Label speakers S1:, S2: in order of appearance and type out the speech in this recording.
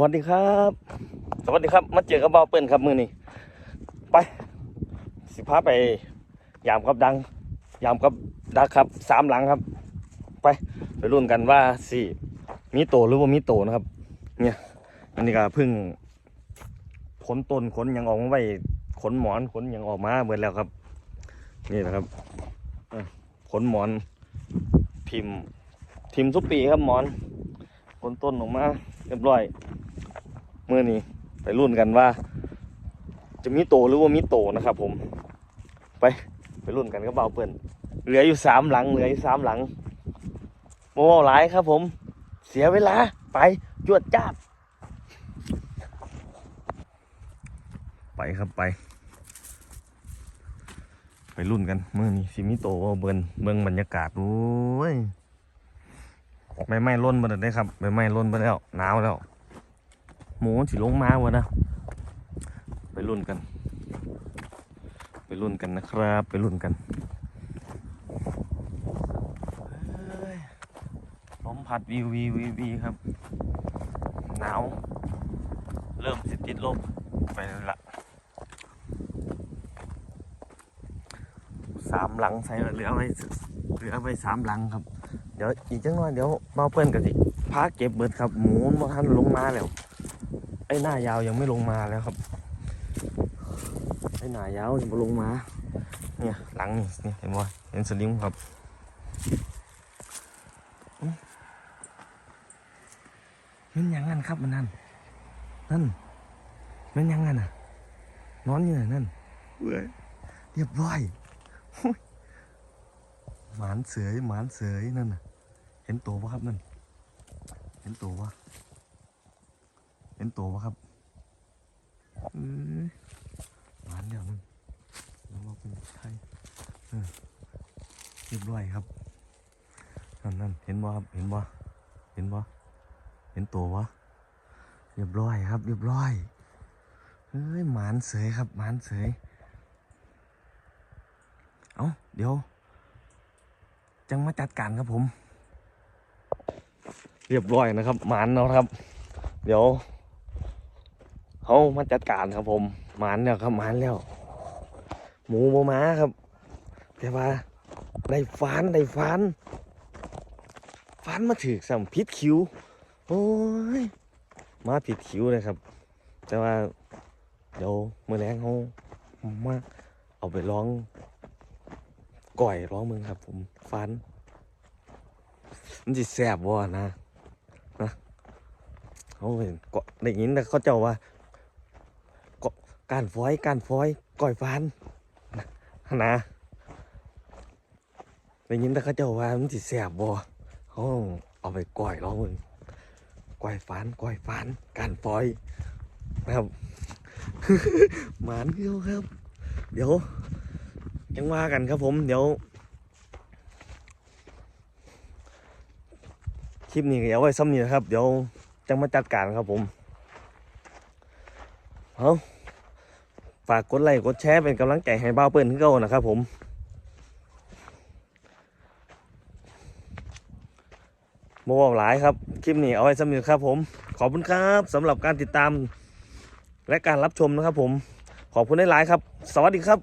S1: วัสดีครับ สวัสดีครับ มาเจอกับเบาเปิ้ลครับมือนี้ไป สิพาไป ยามกับดัง ยามกับดักครับสามหลังครับ ไปไปรุ่นกันว่าสิมีโตหรือว่ามีโตนะครับ เนี่ยอันนี้ก็เพึ่งขนต้นขนยังออกมาไว้ขนหมอนขนยังออกมาเบิดแล้วครับ นี่นะครับอขนหมอนพิมพ์พิมพ์ทุกปีครับหมอนขนต้นออกมาเรียบร้อย เมื่อนี้ไปรุ่นกันว่า จะมีโตหรือว่ามีโตนะครับผม ไปไปรุ่นกันกับเบาเปิ้ลเหลืออยู่สามหลังเหลืออยู่สามหลังโมหลายครับผม เสียเวลาไปจวดจ้าไปครับไป ไปรุ่นกันเมื่อนี้สิมิโตเบินเบิงบรรยากาศโอ้ยใบไม้ร่นมาได้ครับใบไม้ร่นมาแล้วหนาวแล้ว หมูสิลงมาวะนะ ไปรุ่นกัน ไปรุ่นกันนะครับ ไปรุ่นกันเฮ้ยลมพัดวิววิววิวครับ หนาว เริ่มสิติดลมไปละสามหลังใส่เหลือไว้เหลือไว้สามหลังครับ เดี๋ยวอีกจังหน่อยเดี๋ยวเบาเปิ้ลกันสิพาเก็บเบิดครับ หมูมาทันลงมาแล้ว ไอ้หน้ายาวยังไม่ลงมาแล้วครับไอ้หน้ายาวยังบ่ลงมา เนี่ยหลังนี่เนี่ยเห็นบ่เห็นสลิงครับมันยังงั้นครับมันนั่นนั่นมันยังงั้นอะนอนอยู่น่ะนั่นเว้ยเรียบร้อยโอ้ยหมานเสยหมานเสยนั่นน่ะ เห็นตัวปะครับนั่น เห็นตัวปะ เห็นตัวปะครับเอ้ยหวานเดี๋ยวนึงแล้วว่าเป็นไทยเออเรียบร้อยครับนั่นนั่นเห็นบ่ครับเห็นบ่เห็นบ่เห็นตัววะเรียบร้อยครับ เรียบร้อยเฮ้ยหมานเสยครับหมานเสยเอาเดี๋ยว จังมาจัดการครับผม เรียบร้อยนะครับหมานแล้วครับ เดี๋ยว เขามาจัดการครับผมมานแล้วครับมานแล้ว หมูโมมาครับ แต่ว่าได้ฟานได้ฟานฟานมาถือสัมพิษคิวโอ้ยมาผิดคิวเลยครับ แต่ว่าเดี๋ยวมื่อแรงเขามาเอาไปร้องก่อยร้องมึงครับ ผมฟัน มันจะแสบว่นะนะเขาเห็นก็ได้ยินแต่เขาเจ้าว่า การฟอยการฟอยก่อยฟันนะนะได้ยินแต่เขาเจ้าว่ามันสิแสบบ่เขาเอาไปก่อยร้องมึงก่อยฟันก่อยฟันการฟอยนะครับหมานเดียวครับ เดี๋ยวยังว่ากันครับผมเดี๋ยวคลิปนี้ก็เอาไว้ซ้ำนี้นะครับ เดี๋ยวจังมาจัดการครับผมเอา ฝากกดไลค์กดแชร์เป็นกำลังใจให้บ้าเปิ้ลขึ้นเก้านะครับผมโมบอกหลายครับ คลิปนี้เอาไว้สำหรับครับผม ขอบคุณครับสำหรับการติดตามและการรับชมนะครับผม ขอบคุณได้หลายครับ สวัสดีครับ